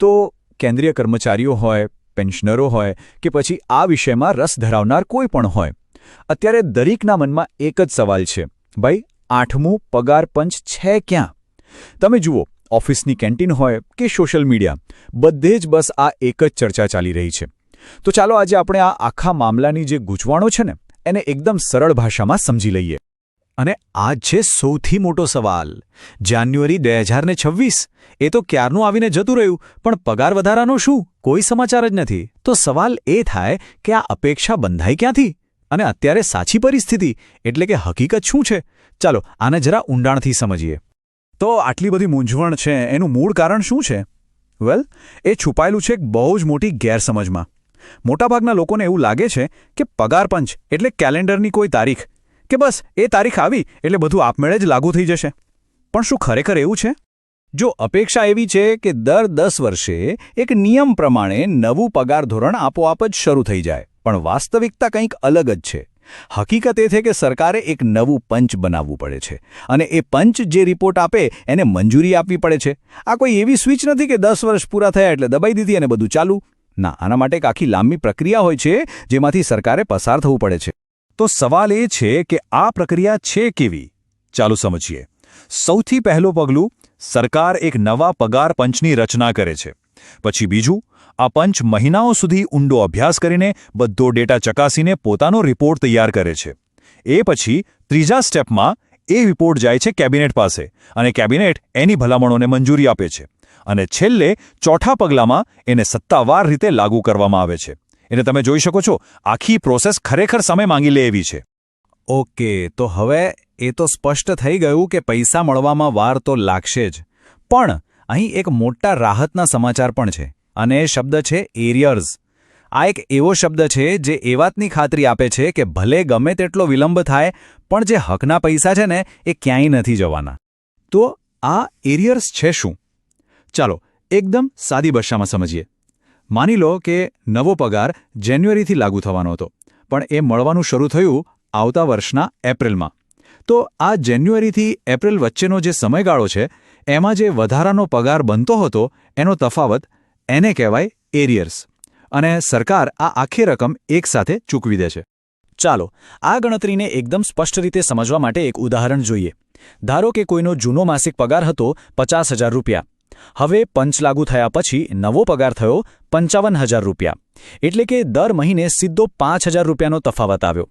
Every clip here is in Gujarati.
તો કેન્દ્રીય કર્મચારીઓ હોય, પેન્શનરો હોય કે પછી આ વિષયમાં રસ ધરાવનાર કોઈ પણ હોય, અત્યારે દરેકના મનમાં એક જ સવાલ છે, ભાઈ, આઠમું પગાર પંચ છે ક્યાં? તમે જુઓ, ઓફિસની કેન્ટીન હોય કે સોશિયલ મીડિયા, બધે જ બસ આ એક જ ચર્ચા ચાલી રહી છે. તો ચાલો આજે આપણે આ આખા મામલાની જે ગૂંચવાણો છે ને, એને એકદમ સરળ ભાષામાં સમજી લઈએ. અને આ છે સૌથી મોટો સવાલ. જાન્યુઆરી બે હજાર ને છવ્વીસ. એ તો ક્યારનું આવીને જતું રહ્યું? પણ પગાર વધારાનો શું? કોઈ સમાચાર જ નથી. તો સવાલ એ થાય કે આ અપેક્ષા બંધાઈ ક્યાંથી? અને અત્યારે સાચી પરિસ્થિતિ એટલે કે હકીકત શું છે? ચાલો, આને જરા ઊંડાણથી સમજીએ. તો આટલી બધી મૂંઝવણ છે, એનું મૂળ કારણ શું છે? વેલ, એ છુપાયેલું છે એક બહુ જ મોટી ગેરસમજમાં. મોટાભાગના લોકોને એવું લાગે છે કે પગાર પંચ એટલે કેલેન્ડરની કોઈ તારીખ. કે બસ એ તારીખ આવી એટલે બધું આપમેળે જ લાગુ થઈ જશે. પણ શું ખરેખર એવું છે? જો અપેક્ષા એવી છે કે દર દસ વર્ષે એક નિયમ પ્રમાણે નવું પગાર ધોરણ આપોઆપ જ શરૂ થઈ જાય, પણ વાસ્તવિકતા કંઈક અલગ જ છે. હકીકત એ છે કે સરકારે એક નવું પંચ બનાવવું પડે છે, અને એ પંચ જે રિપોર્ટ આપે એને મંજૂરી આપવી પડે છે. આ કોઈ એવી સ્વિચ નથી કે દસ વર્ષ પૂરા થયા એટલે દબાઈ દીધી અને બધું ચાલુ. ના, આના માટે એક આખી લાંબી પ્રક્રિયા હોય છે જેમાંથી સરકારે પસાર થવું પડે છે. તો સવાલ એ છે કે આ પ્રક્રિયા છે કેવી? ચાલો સમજીએ. સૌથી પહેલું પગલું, સરકાર એક નવા પગાર પંચની રચના કરે છે. પછી બીજું, આ પંચ મહિનાઓ સુધી ઊંડો અભ્યાસ કરીને બધો ડેટા ચકાસીને પોતાનો રિપોર્ટ તૈયાર કરે છે. એ પછી ત્રીજા સ્ટેપમાં એ રિપોર્ટ જાય છે કેબિનેટ પાસે અને કેબિનેટ એની ભલામણોને મંજૂરી આપે છે. અને છેલ્લે ચોથા પગલામાં એને સત્તાવાર રીતે લાગુ કરવામાં આવે છે. એટલે તમે જોઈ શકો છો, આખી પ્રોસેસ ખરેખર સમય માંગી લે એવી છે. ઓકે, તો હવે એ તો સ્પષ્ટ થઈ ગયું કે પૈસા મળવામાં વાર તો લાગશે જ. પણ અહીં એક મોટા રાહતના સમાચાર પણ છે, અને એ શબ્દ છે એરિયર્સ. આ એક એવો શબ્દ છે જે એ વાતની ખાતરી આપે છે કે ભલે ગમે તેટલો વિલંબ થાય, પણ જે હકના પૈસા છે ને, એ ક્યાંય નથી જવાના. તો આ એરિયર્સ છે શું? ચાલો, એકદમ સાદી ભાષામાં સમજીએ. માની લો કે નવો પગાર જાન્યુઆરીથી લાગુ થવાનો હતો, પણ એ મળવાનું શરૂ થયું આવતા વર્ષના એપ્રિલમાં. તો આ જાન્યુઆરીથી એપ્રિલ વચ્ચેનો જે સમયગાળો છે, એમાં જે વધારાનો પગાર બનતો હતો, એનો તફાવત એને કહેવાય એરિયર્સ. અને સરકાર આ આખી રકમ એકસાથે ચૂકવી દે છે. ચાલો, આ ગણતરીને એકદમ સ્પષ્ટ રીતે સમજવા માટે એક ઉદાહરણ જોઈએ. ધારો કે કોઈનો જૂનો માસિક પગાર હતો પચાસ રૂપિયા. હવે પંચ લાગુ થયા પછી નવો પગાર થયો પંચાવન હજાર રૂપિયા. એટલે કે દર મહિને સીધો પાંચ હજાર રૂપિયાનો તફાવત આવ્યો.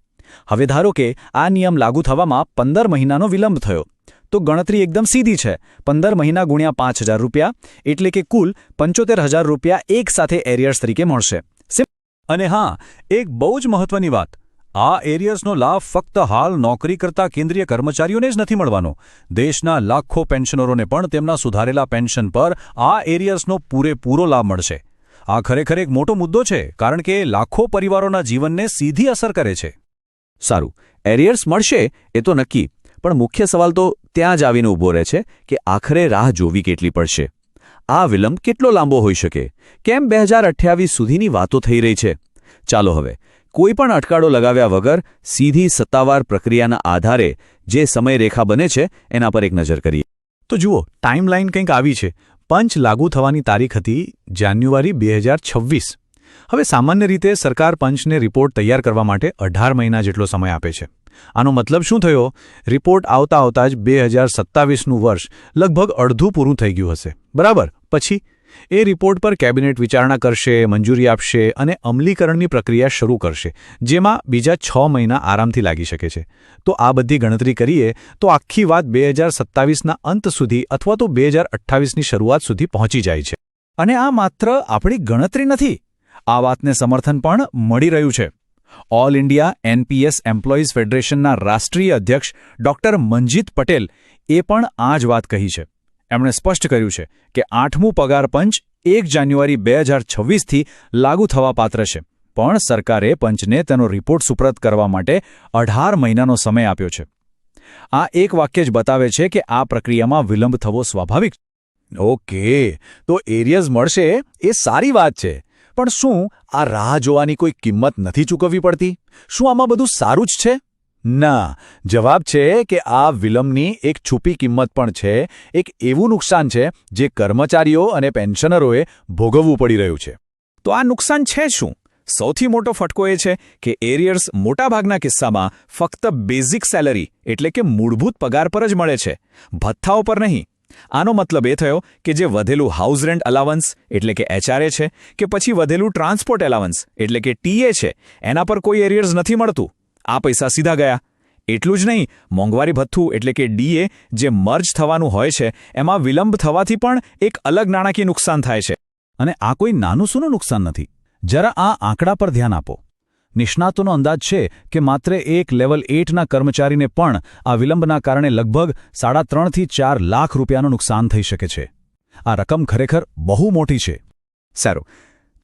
હવે ધારો કે આ નિયમ લાગુ થવામાં પંદર મહિનાનો વિલંબ થયો. તો ગણતરી એકદમ સીધી છે. પંદર મહિના ગુણ્યા પાંચ હજાર રૂપિયા, એટલે કે કુલ પંચોતેર હજાર રૂપિયા એક સાથે એરિયર્સ તરીકે મળશે. અને હા, એક બહુ જ મહત્વની વાત. આ એરિયર્સનો લાભ ફક્ત હાલ નોકરી કરતા કેન્દ્રીય કર્મચારીઓને જ નથી મળવાનો. દેશના લાખો પેન્શનરોને પણ તેમના સુધારેલા પેન્શન પર આ એરિયર્સનો પૂરેપૂરો લાભ મળશે. આ ખરેખર એક મોટો મુદ્દો છે, કારણ કે લાખો પરિવારોના જીવનને સીધી અસર કરે છે. સારું, એરિયર્સ મળશે એ તો નક્કી, પણ મુખ્ય સવાલ તો ત્યાં જ આવીને ઊભો રહે છે કે આખરે રાહ જોવી કેટલી પડશે. આ વિલંબ કેટલો લાંબો હોઈ શકે? કેમ બે સુધીની વાતો થઈ રહી છે? ચાલો હવે કોઈપણ અટકાળો લગાવ્યા વગર સીધી સત્તાવાર પ્રક્રિયાના આધારે જે સમયરેખા બને છે, એના પર એક નજર કરીએ. તો જુઓ ટાઈમલાઈન કંઈક આવી છે. પંચ લાગુ થવાની તારીખ હતી જાન્યુઆરી બે હજાર છવ્વીસ. હવે સામાન્ય રીતે સરકાર પંચને રિપોર્ટ તૈયાર કરવા માટે અઢાર મહિના જેટલો સમય આપે છે. આનો મતલબ શું થયો? રિપોર્ટ આવતા આવતા જ બે હજાર સત્તાવીસનું વર્ષ લગભગ અડધું પૂરું થઈ ગયું હશે. બરાબર? પછી એ રિપોર્ટ પર કેબિનેટ વિચારણા કરશે, મંજૂરી આપશે અને અમલીકરણની પ્રક્રિયા શરૂ કરશે, જેમાં બીજા છ મહિના આરામથી લાગી શકે છે. તો આ બધી ગણતરી કરીએ તો આખી વાત બે હજાર સત્તાવીસના અંત સુધી અથવા તો બે હજાર અઠ્ઠાવીસની શરૂઆત સુધી પહોંચી જાય છે. અને આ માત્ર આપણી ગણતરી નથી. આ વાતને સમર્થન પણ મળી રહ્યું છે. ઓલ ઇન્ડિયા એનપીએસ એમ્પ્લોઈઝ ફેડરેશનના રાષ્ટ્રીય અધ્યક્ષ ડોક્ટર મંજીત પટેલ એ પણ આ જ વાત કહી છે. એમણે સ્પષ્ટ કર્યું છે કે આઠમું પગાર પંચ એક જાન્યુઆરી બે હજાર છવ્વીસથી લાગુ થવા પાત્ર છે. પણ સરકારે પંચને તેનો રિપોર્ટ સુપ્રત કરવા માટે અઢાર મહિનાનો સમય આપ્યો છે. આ એક વાક્ય જ બતાવે છે કે આ પ્રક્રિયામાં વિલંબ થવો સ્વાભાવિક ઓકે, તો એરિયઝ મળશે એ સારી વાત છે. પણ શું આ રાહ જોવાની કોઈ કિંમત નથી ચૂકવવી પડતી? શું આમાં બધું સારું જ છે? ના. જવાબ છે કે આ વિલંબની એક છુપી કિંમત પણ છે. એક એવું નુકસાન છે જે કર્મચારીઓ અને પેન્શનરોએ ભોગવવું પડી રહ્યું છે. તો આ નુકસાન છે શું? સૌથી મોટો ફટકો એ છે કે એરિયર્સ મોટાભાગના કિસ્સામાં ફક્ત બેઝિક સેલરી એટલે કે મૂળભૂત પગાર પર જ મળે છે. ભથ્થાઓ પર નહીં. આનો મતલબ એ થયો કે જે વધેલું હાઉસ રેન્ટ અલાવન્સ એટલે કે એચઆરએ છે કે પછી વધેલું ટ્રાન્સપોર્ટ એલાવન્સ એટલે કે ટીએ છે, એના પર કોઈ એરિયર્સ નથી મળતું. આ પૈસા સીધા ગયા. એટલું જ નહીં, મોંઘવારી ભથ્થું એટલે કે ડીએ જે મર્જ થવાનું હોય છે, એમાં વિલંબ થવાથી પણ એક અલગ નાણાકીય નુકસાન થાય છે. અને આ કોઈ નાનું સૂનું નુકસાન નથી. જરા આ આંકડા પર ધ્યાન આપો. નિષ્ણાતોનો અંદાજ છે કે માત્ર એક લેવલ એટના કર્મચારીને પણ આ વિલંબના કારણે લગભગ સાડા ત્રણથી ચાર લાખ રૂપિયાનું નુકસાન થઈ શકે છે. આ રકમ ખરેખર બહુ મોટી છે. સારું.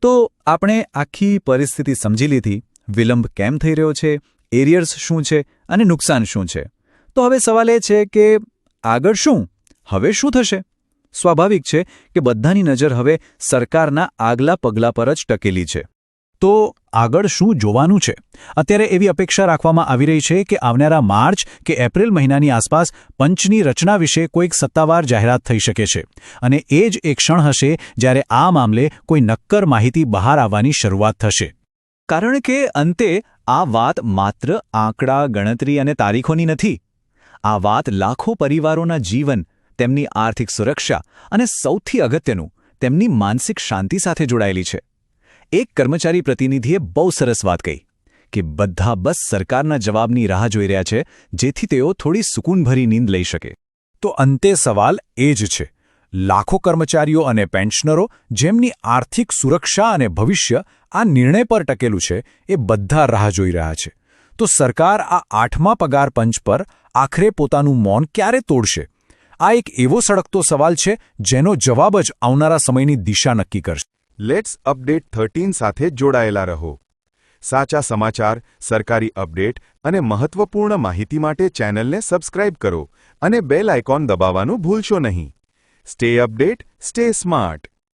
તો આપણે આખી પરિસ્થિતિ સમજી લીધી. વિલંબ કેમ થઈ રહ્યો છે? એરિયર્સ શું છે અને નુકસાન શું છે? તો હવે સવાલ એ છે કે આગળ શું? હવે શું થશે? સ્વાભાવિક છે કે બધાની નજર હવે સરકારના આગલા પગલા પર જ ટકેલી છે. તો આગળ શું જોવાનું છે? અત્યારે એવી અપેક્ષા રાખવામાં આવી રહી છે કે આવનારા માર્ચ કે એપ્રિલ મહિનાની આસપાસ પંચની રચના વિશે કોઈક સત્તાવાર જાહેરાત થઈ શકે છે. અને એ જ એક ક્ષણ હશે જ્યારે આ મામલે કોઈ નક્કર માહિતી બહાર આવવાની શરૂઆત થશે. કારણ કે અંતે આ વાત માત્ર આંકડા, ગણતરી અને તારીખોની નથી. આ વાત લાખો પરિવારોના જીવન, તેમની આર્થિક સુરક્ષા અને સૌથી અગત્યનું, તેમની માનસિક શાંતિ સાથે જોડાયેલી છે. એક કર્મચારી પ્રતિનિધિએ બહુ સરસ વાત કહી, કે બધા બસ સરકારના જવાબની રાહ જોઈ રહ્યા છે, જેથી તેઓ થોડી સુકૂનભરી નીંદ લઈ શકે. તો અંતે સવાલ એ જ છે લાખો કર્મચારીઓ અને પેન્શનરો જેમની આર્થિક સુરક્ષા અને ભવિષ્ય આ નિર્ણય પર ટકેલું છે, એ બધા રાહ જોઈ રહ્યા છે. તો સરકાર આ આઠમા પગાર પંચ પર આખરે પોતાનું મૌન ક્યારે તોડશે? આ એક એવો સળગતો સવાલ છે, જેનો જવાબ જ આવનારા સમયની દિશા નક્કી કરશે. લેટ્સ અપડેટ થર્ટીન સાથે જોડાયેલા રહો. સાચા સમાચાર, સરકારી અપડેટ અને મહત્વપૂર્ણ માહિતી માટે ચેનલને સબસ્ક્રાઇબ કરો અને બેલ આઇકોન દબાવવાનું ભૂલશો નહીં. Stay update, stay smart.